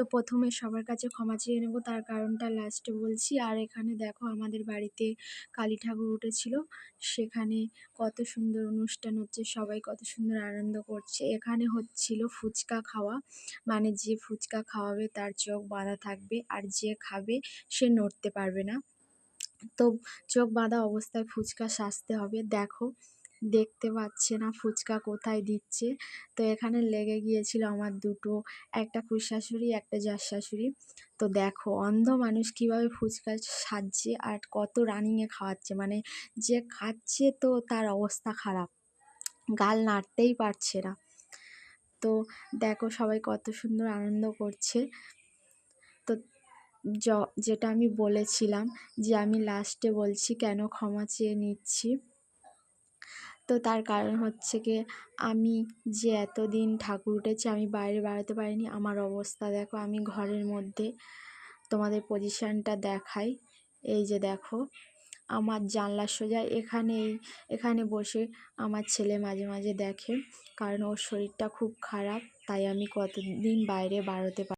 তো প্রথমে সবার কাছে ক্ষমা চেয়ে নেব, তার কারণটা লাস্টে বলছি। আর এখানে দেখো আমাদের বাড়িতে কালী ঠাকুর উঠেছিল। সেখানে কত সুন্দর অনুষ্ঠান হচ্ছে, সবাই কত সুন্দর আনন্দ করছে। এখানে হচ্ছিল ফুচকা খাওয়া। মানে যে ফুচকা খাওয়াবে তার চোখ বাঁধা থাকবে আর যে খাবে সে নড়তে পারবে না। তো চোখ বাঁধা অবস্থায় ফুচকা সাজতে হবে। দেখো দেখতে পাচ্ছে না ফুচকা কোথায় দিচ্ছে। তো এখানে লেগে গিয়েছিল আমার দুটো, একটা খুড়শাশুড়ি একটা জার শাশুড়ি। তো দেখো, অন্ধ মানুষ কীভাবে ফুচকা সাজছে আর কত রানিংয়ে খাওয়াচ্ছে। মানে যে খাচ্ছে তো তার অবস্থা খারাপ, গাল নাড়তেই পারছে না। তো দেখো সবাই কত সুন্দর আনন্দ করছে। তো যেটা আমি বলেছিলাম যে আমি লাস্টে বলছি, কেন ক্ষমা চেয়ে নিচ্ছি? তো তার কারণ হচ্ছে কি আমি যে এতদিন ঠাকুর উঠেছে আমি বাইরে বেড়াতে পারিনি। আমার অবস্থা দেখো, আমি ঘরের মধ্যে তোমাদের পজিশানটা দেখাই। এই যে দেখো, আমার জানলা সোজা এখানেই এখানে বসে আমার ছেলে মাঝে মাঝে দেখে। কারণ ওর শরীরটা খুব খারাপ, তাই আমি কতদিন বাইরে বাড়াতে পারি